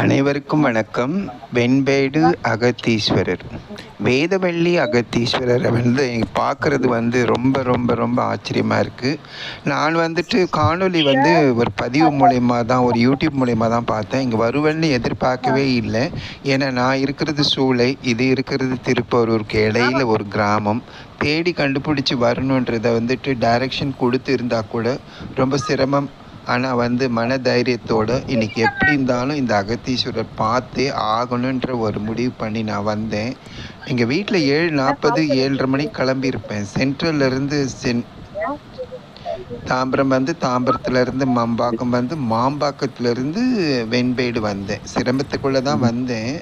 அனைவருக்கும் வணக்கம். வெண்பேடு அகத்தீஸ்வரர். வேதவள்ளி அகத்தீஸ்வரரை வந்து பார்க்குறது வந்து ரொம்ப ரொம்ப ரொம்ப ஆச்சரியமாக இருக்குது நான் வந்துட்டு காணொளி வந்து ஒரு பதிவு மூலயமா தான் ஒரு யூடியூப் மூலயமா தான் பார்த்தேன். இங்கே வருவேன்னு எதிர்பார்க்கவே இல்லை. ஏன்னா நான் இருக்கிறது சூளை இது இருக்கிறது திருப்பரூருக்கு இடையில ஒரு கிராமம். தேடி கண்டுபிடிச்சி வரணுன்றதை வந்துட்டு டைரக்ஷன் கொடுத்து இருந்தால் கூட ரொம்ப சிரமம் ஆனால் வந்து மன தைரியத்தோட இன்னைக்கு எப்படி இருந்தாலும் இந்த அகத்தீஸ்வரர் பார்த்தே ஆகணுன்ற ஒரு முடிவு பண்ணி நான் வந்தேன். எங்கள் வீட்டில் ஏழு நாற்பது ஏழரை மணிக்கு கிளம்பியிருப்பேன். சென்ட்ரல்ல இருந்து சென் தாம்பரம் வந்து தாம்பரத்துலேருந்து மாம்பாக்கம் வந்து மாம்பாக்கத்துலேருந்து வெண்பேடு வந்தேன். சிரமத்துக்குள்ளே தான் வந்தேன்.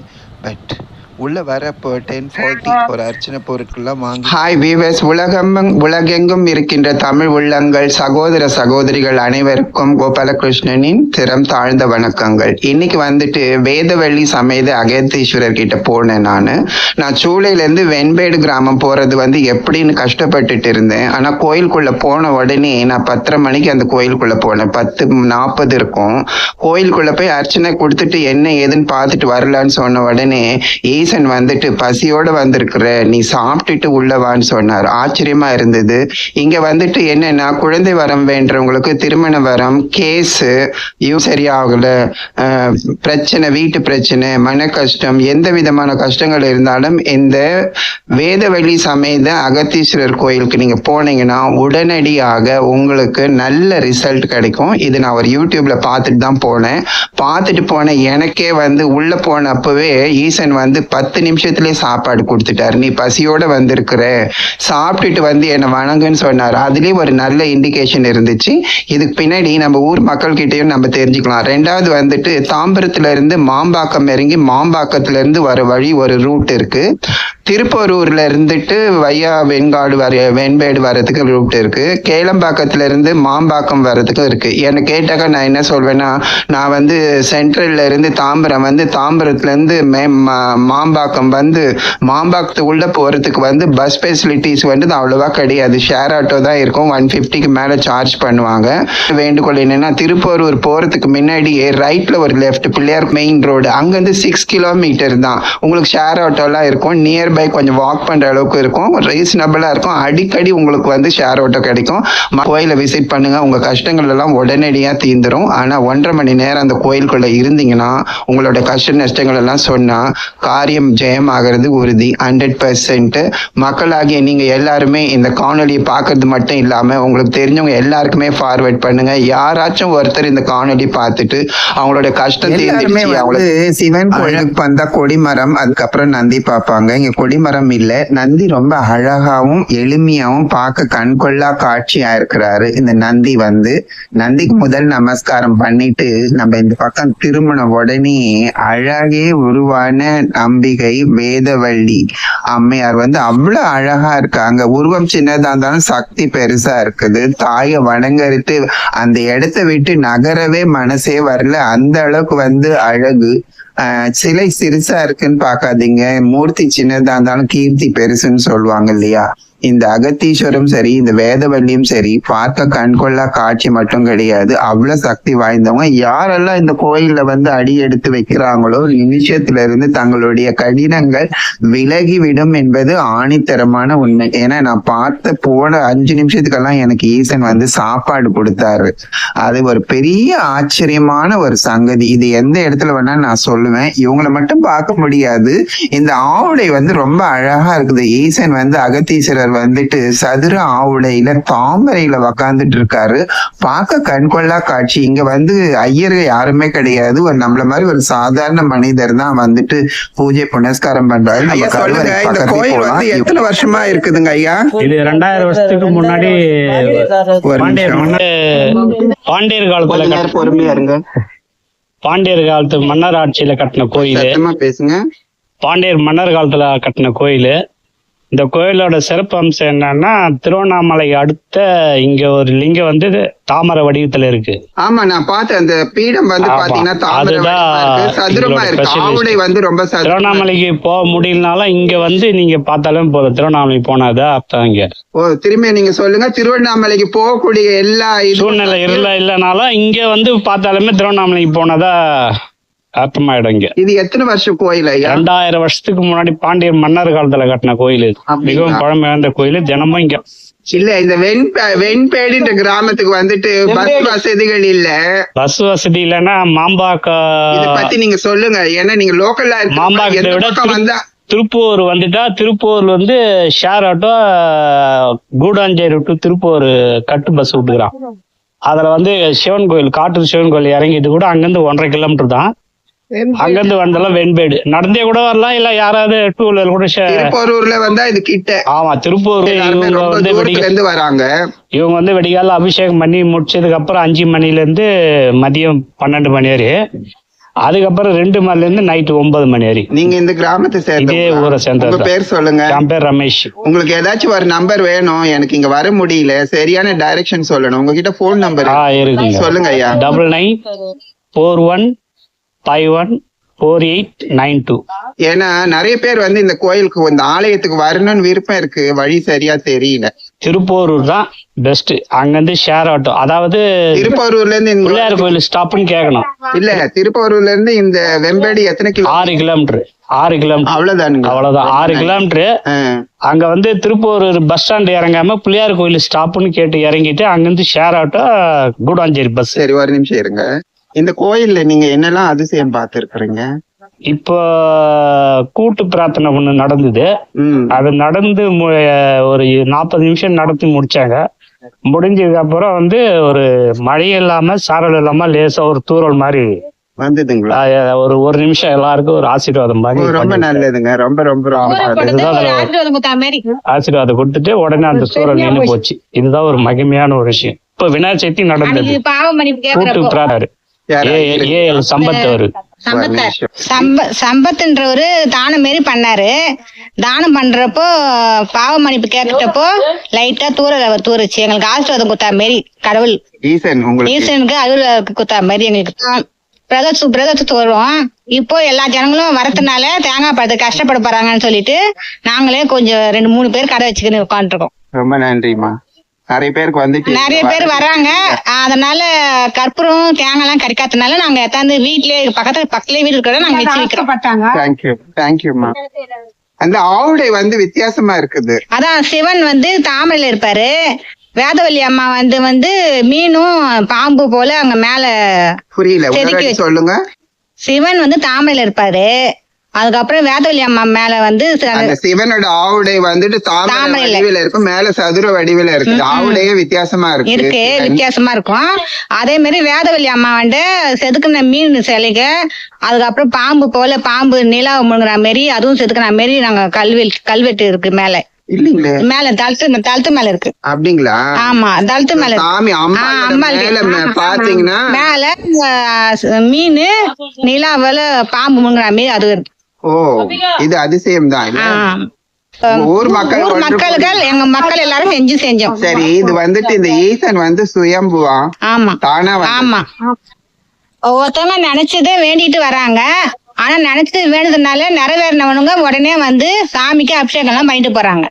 பட் உள்ள வர இப்போ டென் ஃபார்ட்டி ஒரு அர்ச்சனை பொருட்கள்லாம் வாங்கி ஹாய் வீவர்ஸ் உலகம் உலகெங்கும் இருக்கின்ற தமிழ் உள்ளங்கள் சகோதர சகோதரிகள் அனைவருக்கும் கோபாலகிருஷ்ணனின் திறம் தாழ்ந்த வணக்கங்கள். இன்னைக்கு வந்துட்டு வேதவள்ளி சமேத அகத்தீஸ்வரர் கிட்ட போனேன் நான். நான் சூளையிலேருந்து வெண்பேடு கிராமம் போகிறது வந்து எப்படின்னு கஷ்டப்பட்டுட்டு இருந்தேன். ஆனால் கோயிலுக்குள்ளே போன உடனே நான் பத்தரை மணிக்கு அந்த கோயிலுக்குள்ளே போனேன். பத்து நாற்பது இருக்கும். கோயிலுக்குள்ளே போய் அர்ச்சனை கொடுத்துட்டு என்ன ஏதுன்னு பார்த்துட்டு வரலான்னு சொன்ன உடனே ஈசன் வந்துட்டு பசியோட வந்திருக்கிற நீ சாப்பிட்டுட்டு உள்ள வான்னு சொன்னார். ஆச்சரியமா இருந்தது. இங்க வந்துட்டு என்னன்னா குழந்தை வரம் வேண்டவங்களுக்கு திருமண வரம் கேஸு இவ் சரியாகல. பிரச்சனை வீட்டு பிரச்சனை மன கஷ்டம் எந்த விதமான கஷ்டங்கள் இருந்தாலும் இந்த வேதவழி சமேத அகத்தீஸ்வரர் கோயிலுக்கு நீங்க போனீங்கன்னா உடனடியாக உங்களுக்கு நல்ல ரிசல்ட் கிடைக்கும். இது நான் ஒரு யூடியூப்ல பார்த்துட்டு தான் போனேன். பார்த்துட்டு போனேன் எனக்கே வந்து உள்ள போன அப்பவே ஈசன் வந்து பத்து நிமிஷத்துலேயே சாப்பாடு கொடுத்துட்டாரு. நீ பசியோடு வந்திருக்கிற. சாப்பிட்டுட்டு வந்து என்னை வணங்குன்னு சொன்னார். அதுலேயும் ஒரு நல்ல இண்டிகேஷன் இருந்துச்சு. இதுக்கு பின்னாடி நம்ம ஊர் மக்கள்கிட்டையும் நம்ம தெரிஞ்சுக்கலாம். ரெண்டாவது வந்துட்டு தாம்பரத்துலேருந்து மாம்பாக்கம் இறங்கி மாம்பாக்கத்துலேருந்து வர வழி ஒரு ரூட் இருக்குது திருப்பரூர்ல இருந்துட்டு வையா வெண்காடு வர வெண்பேடு வர்றதுக்கு ரூட் இருக்கு. கேளம்பாக்கத்துல இருந்து மாம்பாக்கம் வர்றதுக்கும் இருக்கு. என்னை கேட்டாக்கா நான் என்ன சொல்வேன்னா நான் வந்து சென்ட்ரல்ல இருந்து தாம்பரம் வந்து தாம்பரத்துல இருந்து மே மாம்பாக்கம் வந்து மாம்பாக்கத்து உள்ளே போறதுக்கு வந்து பஸ் ஃபெசிலிட்டிஸ் வந்து அவ்வளோவா கிடையாது. ஷேர் ஆட்டோ தான் இருக்கும். ஒன் ஃபிஃப்டிக்கு மேல சார்ஜ் பண்ணுவாங்க. வேண்டுகோள் என்னன்னா திருப்பரூர் போறதுக்கு முன்னாடியே ரைட்ல ஒரு லெஃப்ட் பிள்ளையார் மெயின் ரோடு அங்கேருந்து சிக்ஸ் கிலோமீட்டர் தான். உங்களுக்கு ஷேர் ஆட்டோலாம் இருக்கும். நியர் நியர்பை கொஞ்சம் வாக் பண்ற அளவுக்கு இருக்கும். ரீசனபிளா இருக்கும். அடிக்கடி உங்களுக்கு வந்து ஷேர் ஆட்டோ கிடைக்கும். கோயிலை விசிட் பண்ணுங்க. உங்க கஷ்டங்கள் எல்லாம் உடனடியா தீந்துரும் ஆனா ஒன்றரை மணி நேரம் அந்த கோயிலுக்குள்ள இருந்தீங்கன்னா உங்களோட கஷ்ட நஷ்டங்கள் எல்லாம் சொன்னா காரியம் ஜெயமாகிறது உறுதி. ஹண்ட்ரட் பர்சன்ட் மக்களாகிய நீங்க எல்லாருமே இந்த காணொலியை பார்க்கறது மட்டும் இல்லாம உங்களுக்கு தெரிஞ்சவங்க எல்லாருக்குமே ஃபார்வர்ட் பண்ணுங்க. யாராச்சும் ஒருத்தர் இந்த காணொலி பார்த்துட்டு அவங்களோட கஷ்டம் அவங்களுக்கு சிவன் கோயிலுக்கு வந்தா கொடிமரம் அதுக்கப்புறம் நந்தி பார்ப்பாங்க. இங்க கொடிமரம் இல்ல. நந்தி ரொம்ப அழகாவும் எளிமையாவும் பார்க்க கண்கொள்ளா காட்சியா இருக்கிறாரு இந்த நந்தி வந்து. நந்திக்கு முதல் நமஸ்காரம் பண்ணிட்டு நம்ம இந்த பக்கம் திருமண உடனே அழகே உருவான நம்பிக்கை வேதவள்ளி அம்மையார் வந்து அவ்வளவு அழகா இருக்காங்க. உருவம் சின்னதா இருந்தாலும் சக்தி பெருசா இருக்குது. தாயை வணங்கரித்து அந்த இடத்த விட்டு நகரவே மனசே வரல. அந்த அளவுக்கு வந்து அழகு. சிலை சிறுசா இருக்குன்னு பாக்காதீங்க மூர்த்தி சின்னதா இருந்தாலும் கீர்த்தி பெருசுன்னு சொல்லுவாங்க இல்லையா? இந்த அகத்தீஸ்வரம் சரி இந்த வேதவல்லியும் சரி பார்க்க கண்கொள்ளா காட்சி மட்டும் கிடையாது. அவ்வளவு சக்தி வாய்ந்தவங்க. யாரெல்லாம் இந்த கோயில்ல வந்து அடி எடுத்து வைக்கிறாங்களோ நிமிஷத்துல இருந்து தங்களுடைய கடினங்கள் விலகிவிடும் என்பது ஆணித்தரமான உண்மை. ஏன்னா நான் பார்த்த போன அஞ்சு நிமிஷத்துக்கெல்லாம் எனக்கு ஈசன் வந்து சாப்பாடு கொடுத்தாரு. அது ஒரு பெரிய ஆச்சரியமான ஒரு சங்கதி. இது எந்த இடத்துல வேணா நான் சொல்லுவேன். இவங்களை மட்டும் பார்க்க முடியாது. இந்த ஆவுடை வந்து ரொம்ப அழகா இருக்குது. ஈசன் வந்து அகத்தீஸ்வரர் வந்துட்டு சதுர ஆவுடையில தாமரையில உக்காந்துட்டு இருக்காரு. பார்க்க கண்கொள்ளா காட்சி. இங்க வந்து ஐயர் யாருமே கிடையாது. ஒரு நம்மள மாதிரி ஒரு சாதாரண மனிதர் தான் வந்துட்டு பூஜை புனஸ்காரம் பண்றாரு. இந்த கோயில். வந்து எத்தனை வருஷமா இருக்குதுங்க ஐயா? இது ரெண்டாயிரம் வருஷத்துக்கு முன்னாடி பாண்டியர் காலத்துல பொறுமையா இருங்க. பாண்டியர் காலத்து மன்னர் ஆட்சியில கட்டின கோயில். சத்தமா பேசுங்க. பாண்டியர் மன்னர் காலத்துல கட்டின கோயில். இந்த கோயிலோட சிறப்பு அம்சம் என்னன்னா திருவண்ணாமலை அடுத்த இங்க ஒரு லிங்கம் வந்து தாமரை வடிவத்துல இருக்கு. ஆமா நான் பார்த்தேன். அந்த பீடம் வந்து. பாத்தீங்கன்னா தாமரை திருவண்ணாமலைக்கு போக முடியலனாலும் இங்க வந்து நீங்க பார்த்தாலும் போதும். திருவண்ணாமலை போனாதா அர்த்தம் இங்க. ஓ திரும்பி நீங்க சொல்லுங்க. திருவண்ணாமலைக்கு போகக்கூடிய எல்லா சூழ்நிலை இல்ல இல்லைனாலும் இங்க வந்து பார்த்தாலுமே திருவண்ணாமலைக்கு போனதா அர்த்தமாயிடும் இங்க இது எத்தனை வருஷம் கோயில் ரெண்டாயிரம் வருஷத்துக்கு முன்னாடி பாண்டியர் மன்னர் காலத்துல கட்டின கோயில்? மிகவும் பழமை வாய்ந்த கோயில் தினமும் இங்க. இல்ல இந்த வெண் வெண்பேடுன்ற கிராமத்துக்கு வந்துட்டு பஸ் வசதிகள் இல்ல. பஸ் வசதி இல்லைன்னா மாம்பாக்கா இத பத்தி நீங்க சொல்லுங்க. ஏன்னா நீங்க லோக்கல்ல மாம்பாக்கத்தை விட வந்தா திருப்பூர் வந்துட்டா திருப்பூர்ல வந்து share auto Koodancheri to Tiruppur cut bus விட்டுக்கிறான். அதுல வந்து சிவன் கோயில் காட்டு சிவன் கோயில் இறங்கிட்டு கூட அங்கிருந்து ஒன்றரை கிலோமீட்டர் தான். அங்கிருந்து வந்தாலும் வெண்பேடு. நடந்தே கூட வரலாம் இல்ல யாராவது டூ வீலர் கூட திருப்போரூர்ல வந்தா இது கிட்ட. ஆமா திருப்பூர் வந்து இருந்து வராங்க. இவங்க வந்து வெடிகால அபிஷேகம் பண்ணி முடிச்சதுக்கு அப்புறம் அஞ்சு மணில இருந்து மதியம் பன்னெண்டு மணி வரை. அதுக்கப்புறம் ரெண்டு மணில இருந்து நைட்டு ஒன்பது மணி வரை. நீங்க இந்த கிராமத்தை இதே சேர்ந்த ஊரை சேர்ந்தவர் உங்க தான். பேர் சொல்லுங்க. என் பேர் ரமேஷ். உங்களுக்கு ஏதாச்சும் ஒரு நம்பர் வேணும் எனக்கு இங்க வர முடியல சரியான டைரக்ஷன் சொல்லணும். உங்ககிட்ட போன் நம்பர் ஆ இருக்குங்க. சொல்லுங்க ஐயா. Double nine four one five one four eight nine two ஏன்னா நிறைய பேர் வந்து இந்த கோயிலுக்கு இந்த ஆலயத்துக்கு வரணும்னு விருப்பம் இருக்கு. வழி சரியா தெரியல. திருப்போரூர் தான் பெஸ்ட் அங்கிருந்து ஷேர் ஆட்டோ அதாவது திருப்போரூர்ல இருந்து பிள்ளையார் கோயில் ஸ்டாப்னு கேட்கணும் இல்ல திருப்போரூர்ல இருந்து இந்த வெம்பேடி எத்தனை கிலோ ஆறு கிலோமீட்டர். ஆறு கிலோமீட்டர். அவ்வளவுதானுங்க. அவ்வளவுதான். ஆறு கிலோமீட்டர். அங்க வந்து திருப்பூர் பஸ் ஸ்டாண்ட் இறங்காம பிள்ளையார் கோயில் ஸ்டாப்னு கேட்டு இறங்கிட்டு அங்கிருந்து ஷேர் ஆட்டோ கூடாஞ்சேரி பஸ் சரி ஒரு நிமிஷம் இருங்க. இந்த கோயில்ல நீங்க என்னெல்லாம் அதிசயம் பார்த்திருக்கிறீங்க? இப்போ கூட்டு பிரார்த்தனை ஒண்ணு நடந்தது. அது நடந்து மு- ஒரு நாற்பது நிமிஷம் நடத்தி முடிச்சாங்க. முடிஞ்சதுக்கு அப்புறம் வந்து ஒரு மழை இல்லாம சாரல் இல்லாம லேசா ஒரு தூறல் மாதிரி வந்ததுங்களா? ஒரு ஒரு நிமிஷம் எல்லாருக்கும் ஒரு ஆசீர்வாதம் மாதிரி ரொம்ப நல்லதுங்க. ரொம்ப ரொம்ப ஆசீர்வாதம். கொடுத்துட்டு உடனே அந்த சூழல் நின்று போச்சு. இதுதான் ஒரு மகிமையான ஒரு விஷயம். இப்ப விநாயகர் சதுர்த்தி நடந்தது. கூட்டு பிரார்த்தனை. சம்பத்துன்றவரு தானம் மாரி பண்ணாரு. தானம் பண்றப்போ பாவ மன்னிப்பு கேட்டப்போ லைட்டா அவர் தூருச்சு எங்களுக்கு ஆசீர்வாதம் குத்தா மாரி கடவுள். ஈசனுக்கு அருள் குத்தா மாதிரி எங்களுக்கு. தான் பிரதத்து பிரதத்துக்கு வருவோம் இப்போ எல்லா ஜனங்களும் வரதுனால தேங்காய் பழத்துக்கு கஷ்டப்பட போறாங்கன்னு சொல்லிட்டு நாங்களே கொஞ்சம் ரெண்டு மூணு பேர் கடை வச்சுக்கின்னு உட்காந்துருக்கோம் ரொம்ப நன்றிம்மா. நிறைய பேருக்கு வந்துட்டு நிறைய பேர் வர்றாங்க அதனால கற்பூரம் தேங்காய் எல்லாம் கிடைக்காதனால நாங்க எத்தாந்து வீட்லயே பக்கத்துல பக்கத்துலயே வீடு இருக்கிறத நாங்க வச்சு வைக்கிறோம். தேங்க்யூ தேங்க்யூம்மா அந்த ஆவுடை வந்து வித்தியாசமா இருக்குது. அதான் சிவன் வந்து தாமரையில இருப்பாரு. வேதவல்லி அம்மா வந்து வந்து மீனும் பாம்பு போல அங்க மேல புரியல. சொல்லுங்க. சிவன் வந்து தாமரையில இருப்பாரு. அதுக்கப்புறம் வேதவல்லி அம்மா மேல வந்து சிவனோட ஆவுடை வந்துட்டு தாமரை. வடிவில இருக்கும். மேல சதுர வடிவில இருக்குது ஆவுடையே வித்தியாசமா இருக்கு. இருக்கு. வித்தியாசமா இருக்கும். அதே மாதிரி வேதவல்லி அம்மா வந்து செதுக்குன மீன் சிலைக அதுக்கப்புறம் பாம்பு போல பாம்பு நிலா முழுங்குற மாதிரி அதுவும் செதுக்குன மாதிரி நாங்க கல்வெட்டு கல்வெட்டு இருக்கு மேல. இல்லீங்களே? மேல தளத்து தளத்து மேல இருக்கு. அப்படிங்களா? ஆமா தளத்து மேல இருக்கு. சாமி இருக்கு. பாத்தீங்கன்னா மேல மீன் நிலாவில பாம்பு முங்குற மாதிரி அது இருக்கு. ஓ இது அதிசயம் தான் ஆ. ஊர் மக்கள் ஊர் மக்கள்கள் எங்க மக்கள் எல்லாரும் செஞ்சு செஞ்சோம். சரி இது வந்துட்டு இந்த ஈசன் வந்து சுயம்புவா? ஆமா. தானா வந்து ஆமா. ஒவ்வொருத்தவங்க நினைச்சதே வேண்டிட்டு வராங்க. ஆனா நினைச்சது வேணுதுனால நிறைவேறினவனுங்க உடனே வந்து சாமிக்கு அபிஷேகம் எல்லாம் பண்ணிட்டு போறாங்க.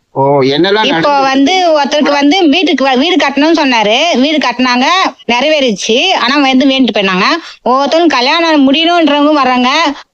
இப்போ? வந்து ஒருத்தருக்கு வந்து வீட்டுக்கு வீடு கட்டணும்னு சொன்னாரு. வீடு கட்டினாங்க நிறைவேறிச்சு. ஆனா வந்து வேண்டிட்டு போயினாங்க ஒவ்வொருத்தவங்க கல்யாணம் முடியணுன்றவங்க வர்றாங்க.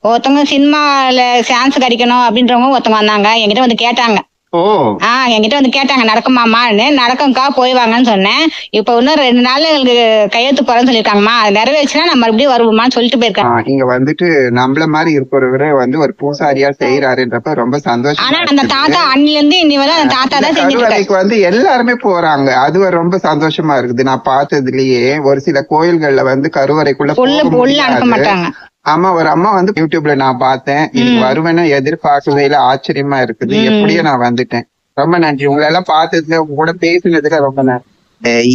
ஒருத்தவங்க சினிமால சான்ஸ் கிடைக்கணும் அப்படின்றவங்க ஒருத்தவங்க வந்தாங்க. என்கிட்ட வந்து கேட்டாங்க. ஓ. ஆ என்கிட்ட வந்து கேட்டாங்க நடக்குமாமான்னு. நடக்கும்க்கா போய் வாங்கன்னு சொன்னேன். இப்போ இன்னும் ரெண்டு நாள்ல எங்களுக்கு கையெழுத்து போறேன்னு சொல்லியிருக்காங்கம்மா. அது நிறைவேச்சுன்னா நம்ம மறுபடியும் வருவோமான்னு சொல்லிட்டு போயிருக்காங்க இங்க வந்துட்டு நம்மள மாதிரி இருக்கிறவரை வந்து ஒரு பூசாரியா செய்யறாருன்றப்ப ரொம்ப சந்தோஷம் ஆனா அந்த தாத்தா அன்னில இருந்து இன்னி வரை அந்த தாத்தா தான் செஞ்சுட்டு வந்து எல்லாருமே போறாங்க. அது ரொம்ப சந்தோஷமா இருக்குது. நான் பார்த்ததுலயே ஒரு சில கோயில்கள்ல வந்து கருவறைக்குள்ள போக முடியாது. ஆமா ஒரு அம்மா வந்து யூடியூப்ல நான் பார்த்தேன். இதுக்கு வருவேன்னு எதிர்பார்க்கவே இல்ல ஆச்சரியமா இருக்குது. எப்படியோ நான் வந்துட்டேன். ரொம்ப நன்றி. உங்களை எல்லாம் பார்த்ததுல உங்க கூட பேசினதுல ரொம்ப நன்றி.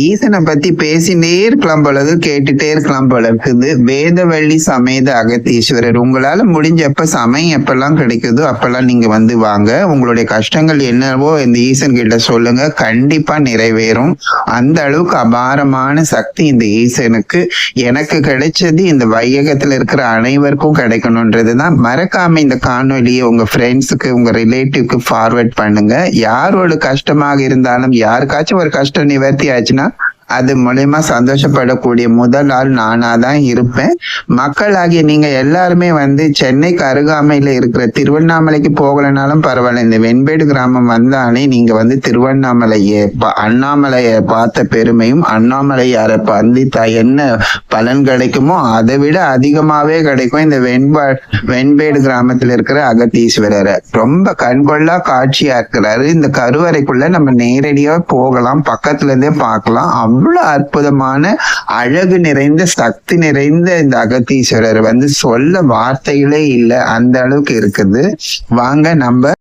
ஈசனை பத்தி பேசினே இருக்கலாம் போலது கேட்டுட்டே இருக்கலாம் போல இருக்குது. வேதவள்ளி சமேத அகத்தீஸ்வரர் உங்களால முடிஞ்சப்ப சமயம் எப்பெல்லாம் கிடைக்குதோ அப்பெல்லாம் நீங்க வந்து வாங்க. உங்களுடைய கஷ்டங்கள் என்னவோ இந்த ஈசன் கிட்ட சொல்லுங்க. கண்டிப்பா நிறைவேறும். அந்த அளவுக்கு அபாரமான சக்தி இந்த ஈசனுக்கு. எனக்கு கிடைச்சது இந்த வையகத்துல இருக்கிற அனைவருக்கும் கிடைக்கணும்ன்றதுதான் மறக்காம இந்த காணொலியை உங்க ஃப்ரெண்ட்ஸுக்கு உங்க ரிலேட்டிவ்க்கு ஃபார்வர்ட் பண்ணுங்க. யாரோட கஷ்டமாக இருந்தாலும் யாருக்காச்சும் ஒரு கஷ்டம் நிவர்த்தி catch na அது மூலயமா சந்தோஷப்படக்கூடிய முதல் ஆள் நானா தான் இருப்பேன். மக்களாகிய நீங்க எல்லாருமே வந்து சென்னைக்கு அருகாமையில இருக்கிற திருவண்ணாமலைக்கு போகலைனாலும் பரவாயில்ல. இந்த வெண்பேடு கிராமம் வந்தாலே நீங்க வந்து திருவண்ணாமலையை அண்ணாமலையை பார்த்த பெருமையும் அண்ணாமலையாரை பந்தித்தா என்ன பலன் கிடைக்குமோ அதை விட அதிகமாகவே கிடைக்கும் இந்த வெண்பா வெண்பேடு கிராமத்தில் இருக்கிற அகத்தீஸ்வரரை. ரொம்ப கண்கொள்ளா காட்சியா இருக்கிறாரு. இந்த கருவறைக்குள்ள நம்ம நேரடியா போகலாம் பக்கத்துல இருந்தே பார்க்கலாம் அவ்வளவு அற்புதமான அழகு நிறைந்த சக்தி நிறைந்த இந்த அகத்தீஸ்வரர் வந்து சொல்ல வார்த்தைகளே இல்லை. அந்த அளவுக்கு இருக்குது. வாங்க நம்ம